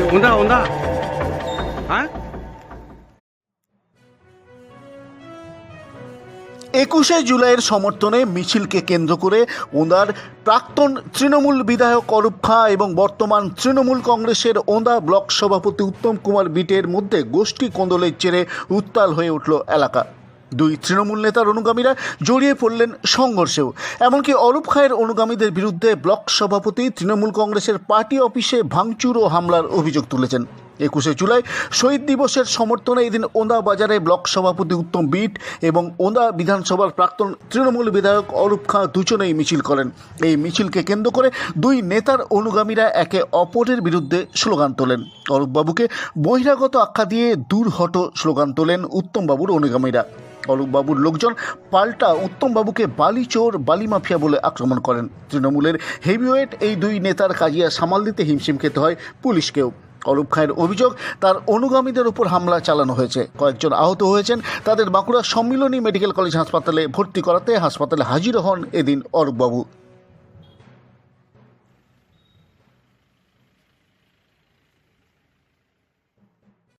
ওন্দা ওন্দা। হ্যাঁ? একুশে জুলাইয়ের সমর্থনে মিছিলকে কেন্দ্র করে ওঁদার প্রাক্তন তৃণমূল বিধায়ক অরূপ খাঁ এবং বর্তমান তৃণমূল কংগ্রেসের ওঁদা ব্লক সভাপতি উত্তম কুমার বিটের মধ্যে গোষ্ঠী কোন্দলের জেরে উত্তাল হয়ে উঠল এলাকা। দুই তৃণমূল নেতার অনুগামীরা জড়িয়ে পড়লেন সংঘর্ষেও। এমনকি অরূপ খায়ের অনুগামীদের বিরুদ্ধে ব্লক সভাপতি তৃণমূল কংগ্রেসের পার্টি অফিসে ভাঙচুর ও হামলার অভিযোগ তুলেছেন। একুশে জুলাই শহীদ দিবসের সমর্থনে এদিন ওন্দা বাজারে ব্লক সভাপতি উত্তম বিট এবং ওন্দা বিধানসভার প্রাক্তন তৃণমূল বিধায়ক অরূপ খাঁ দুজনেই মিছিল করেন। এই মিছিলকে কেন্দ্র করে দুই নেতার অনুগামীরা একে অপরের বিরুদ্ধে স্লোগান তোলেন। অরূপবাবুকে বহিরাগত আখ্যা দিয়ে দূর হট স্লোগান তোলেন উত্তমবাবুর অনুগামীরা। অরূপবাবুর লোকজন পাল্টা উত্তমবাবুকে বালি চোর, বালি মাফিয়া বলে আক্রমণ করেন। তৃণমূলের হেভিওয়েট এই দুই নেতার কাজিয়া সামাল দিতে হিমশিম খেতে হয় পুলিশকেও। অরূপ খায়ের অভিযোগ, তার অনুগামীদের উপর হামলা চালানো হয়েছে। কয়েকজন আহত হয়েছেন। তাদের বাঁকুড়া সম্মিলনী মেডিকেল কলেজ হাসপাতালে ভর্তি করাতে হাসপাতালে হাজির হন এদিন অরূপবাবু।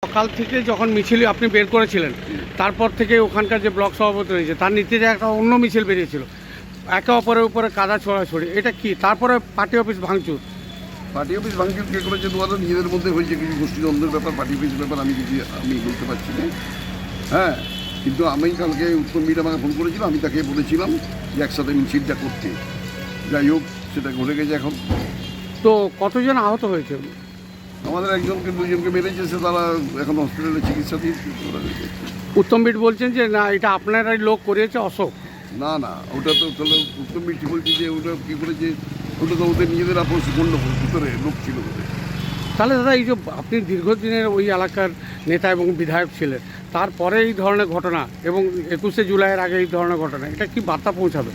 সকাল থেকে যখন মিছিল আপনি বের করেছিলেন, তারপর থেকে ওখানকার যে ব্লক সভাপতি রয়েছে, তার নীতিতে একটা অন্য মিছিল বেরিয়েছিল। একে অপরের উপরে কাদা ছড়াছড়ি। এটা কি? তারপরে পার্টি অফিস ভাঙচুর। পার্টি অফিস ভাঙচুর কে করেছে তোমাদের নিজেদের মধ্যে হয়েছে কিছু গোষ্ঠীদ্বন্দ্বের ব্যাপার পার্টি অফিস ব্যাপার আমি কিছু আমি বলতে পারছি না। হ্যাঁ কিন্তু আমি কালকে উত্তম মিট আমাকে ফোন করেছিল আমি তাকে বলেছিলাম যে একসাথে মিছিলটা করতে। যাই হোক সেটা ঘটে গেছে এখন। তো কতজন আহত হয়েছে? আমাদের একজনকে দুজনকে মেরেছে সে তারা এখন হসপিটালে চিকিৎসা দিয়ে উত্তম বিট বলছেন যে না এটা আপনারাই লোক করিয়েছে অশোক। না না ওটা তো তাহলে উত্তম মিট বলছি যে ওটা কী করেছে? ওটা তো ওদের নিজেদের আপোষ গণ্ডগোল ভিতরে লোক ছিল ওদের। তাহলে দাদা এই যে আপনি দীর্ঘদিনের ওই এলাকার নেতা এবং বিধায়ক ছিলেন তারপরে এই ধরনের ঘটনা এবং একুশে জুলাইয়ের আগে এই ধরনের ঘটনা এটা কি বার্তা পৌঁছাবে?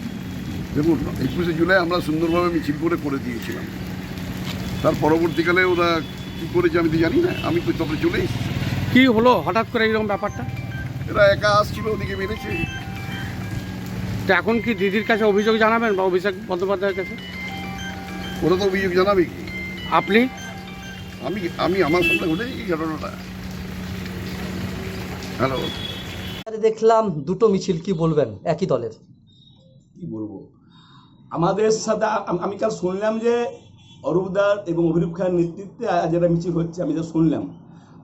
দেখুন একুশে জুলাই আমরা সুন্দরভাবে মিছিল করে করে দিয়েছিলাম। তার পরবর্তীকালে ওরা কী করেছে আমি তো জানি না আমি তো তবে চলে এসেছি। কি হলো? হঠাৎ করে এইরকম ব্যাপারটা? এরা একা আসছিল ওদিকে মেরেছে। তো এখন কি দিদির কাছে অভিযোগ জানাবেন বা অভিষেক বন্দ্যোপাধ্যায়ের কাছে? ওরা তো অভিযোগ জানাবে কি? আপনি? আমি আমি আমার সামনে ঘটেছে কি ঘটনাটা? হ্যালো। আরে দেখলাম দুটো মিছিল কি বলবেন? একই দলের। কি বলব? আমাদের সাথে আমি কাল শুনলাম যে অরূপদার এবং অভিরূপ খায়ের নেতৃত্বে আজ একটা মিছিল হচ্ছে আমি যা শুনলাম।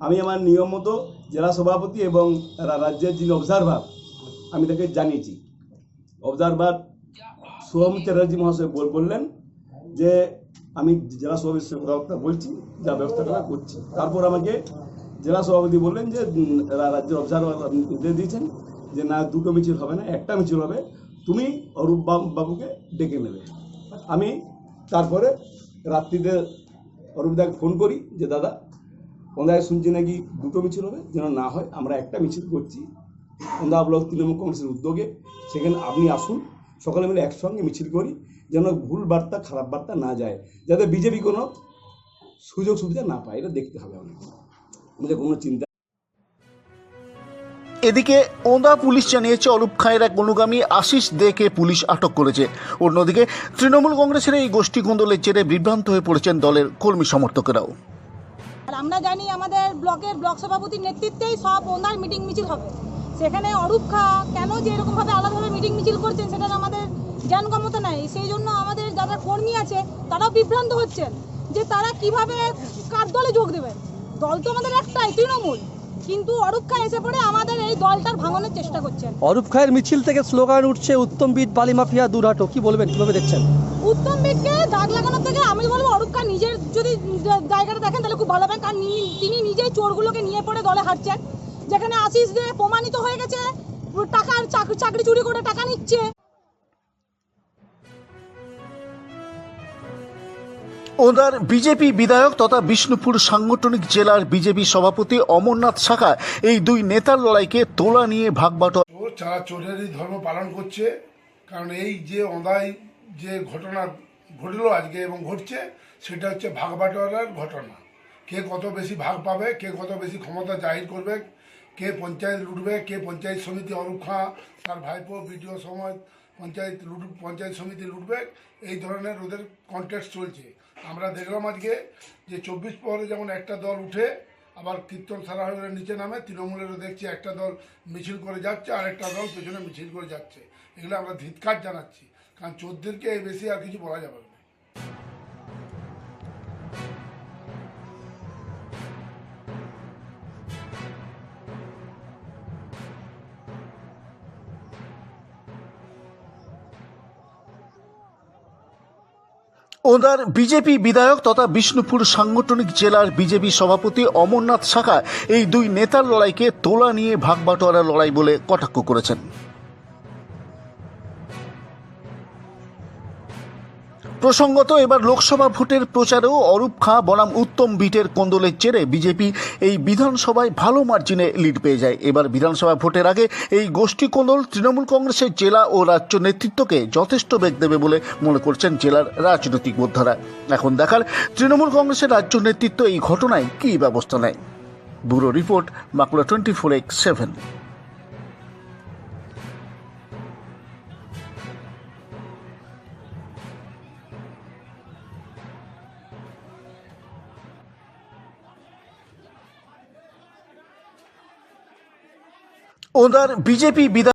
আমি আমার নিয়ম মতো জেলা সভাপতি এবং রাজ্যের যিনি অবজারভার আমি তাকে জানিয়েছি। অবজারভার সোহম চ্যাটার্জি মহাশয় বল- বললেন যে আমি জেলা সভাপতির সঙ্গে কথাবার্তা বলছি, যা ব্যবস্থা করা করছি। তারপর আমাকে জেলা সভাপতি বললেন যে রাজ্যের অবজারভার নির্দেশ দিয়েছেন যে, না, দুটো মিছিল হবে না, একটা মিছিল হবে, তুমি অরূপ বাবু- বাবুকে ডেকে নেবে। আমি তারপরে রাত্রিতে অরূপদাকে ফোন করি যে, দাদা ওনায় শুনছি নাকি দুটো মিছিল হবে, যেন না হয় আমরা একটা মিছিল করছি। ওন্দা ব্লক তৃণমূল কংগ্রেসের উদ্যোগে, সেখানে আপনি আসুন, সকলে মিলে একসঙ্গে মিছিল করি। যেন ভুল বার্তা খারাপ বার্তা না যায়। যাতে বিজেপি কোনো সুযোগ সুবিধা না পায় এটা দেখতে হবে আমাদের। আমাদের কোনো চিন্তা এদিকে ওন্দা পুলিশ জানিয়েছে অরূপ খায়ের এক অনুগামী আশিস দেকে পুলিশ আটক করেছে। অন্যদিকে তৃণমূল কংগ্রেসের এই গোষ্ঠী কোন্দলের জেরে বিভ্রান্ত হয়ে পড়েছেন দলের কর্মী সমর্থকেরাও। আর আমরা জানি আমাদের ব্লকের ব্লক সভাপতির নেতৃত্বেই সব ওনার মিটিং মিছিল হবে। সেখানে অরূপ খা কেন যে এরকমভাবে আলাদাভাবে মিটিং মিছিল করছেন সেটা আমাদের জ্ঞানগমতা নাই। সেই জন্য আমাদের যারা কর্মী আছে তারাও বিভ্রান্ত হচ্ছেন যে তারা কীভাবে কার দলে যোগ দেবেন। দল তো আমাদের একটাই তৃণমূল। কিন্তু অরূপ খা এসে পড়ে আমাদের এই দলটার ভাঙনের চেষ্টা করছেন। অরূপ খায়ের মিছিল থেকে স্লোগান উঠছে উত্তম বিট বালি মাফিয়া দুরাটো কি বলবেন কীভাবে দেখছেন? উত্তম বিটকে দাগ লাগানোর থেকে আমি বলব অরূপ খান নিজের যদি জায়গাটা দেখেন তাহলে খুব ভালো হবে কারণ তিনি নিজেই চোরগুলোকে নিয়ে পড়ে দলে হাঁটছেন। যেখানে আশিস যে প্রমাণিত হয়ে গেছে টাকার চাকরি চুরি করে টাকা নিচ্ছে। ওনার বিজেপি বিধায়ক তথা বিষ্ণুপুর সাংগঠনিক জেলার বিজেপি সভাপতি অমরনাথ শাখা এই দুই নেতার লড়াইকে তোলা নিয়ে ভাগবাটো যারা চোরেরই ধর্ম পালন করছে, কারণ এই যে অন্ধায় যে ঘটনা ঘটলো আজকে এবং ঘটছে, সেটা হচ্ছে ভাগ বাটোয়ারার ঘটনা। কে কত বেশি ভাগ পাবে, কে কত বেশি ক্ষমতা জাহির করবে, কে পঞ্চায়েত লুটবে, কে পঞ্চায়েত সমিতি অরূপ খাঁ তার ভাইপো, বিডিও সময় পঞ্চায়েত লুট, পঞ্চায়েত সমিতি লুটবে, এই ধরনের ওদের কন্টেস্ট চলছে। আমরা দেখলাম আজকে যে চব্বিশ পরে যেমন একটা দল উঠে, আবার কীর্তন সারা হয়ে নিচে নামে, তৃণমূলেরও দেখছি একটা দল মিছিল করে যাচ্ছে, আর একটা দল পেছনে মিছিল করে যাচ্ছে। এগুলো আমরা ধিৎকার জানাচ্ছি। কারণ চোদ্দেরকে এই বেশি আর কিছু বলা যাবে না। ওনার বিজেপি বিধায়ক তথা বিষ্ণুপুর সাংগঠনিক জেলার বিজেপি সভাপতি অমরনাথ শাখা এই দুই নেতার লড়াইকে তোলা নিয়ে ভাগবাটোয়ারা লড়াই বলে কটাক্ষ করেছেন। প্রসঙ্গত, এবার লোকসভা ভোটের প্রচারেও অরূপ খাঁ বনাম উত্তম বিটের কোন্দলের জেরে বিজেপি এই বিধানসভায় ভালো মার্জিনে লিড পেয়ে যায়। এবার বিধানসভা ভোটের আগে এই গোষ্ঠী কোন্দল তৃণমূল কংগ্রেসের জেলা ও রাজ্য নেতৃত্বকে যথেষ্ট বেগ দেবে বলে মনে করছেন জেলার রাজনৈতিক বোদ্ধারা। এখন দেখার তৃণমূল কংগ্রেসের রাজ্য নেতৃত্ব এই ঘটনায় কী ব্যবস্থা নেয়। Bureau report Bankura twenty four X seven. ওনার বিজেপি বিধায়ক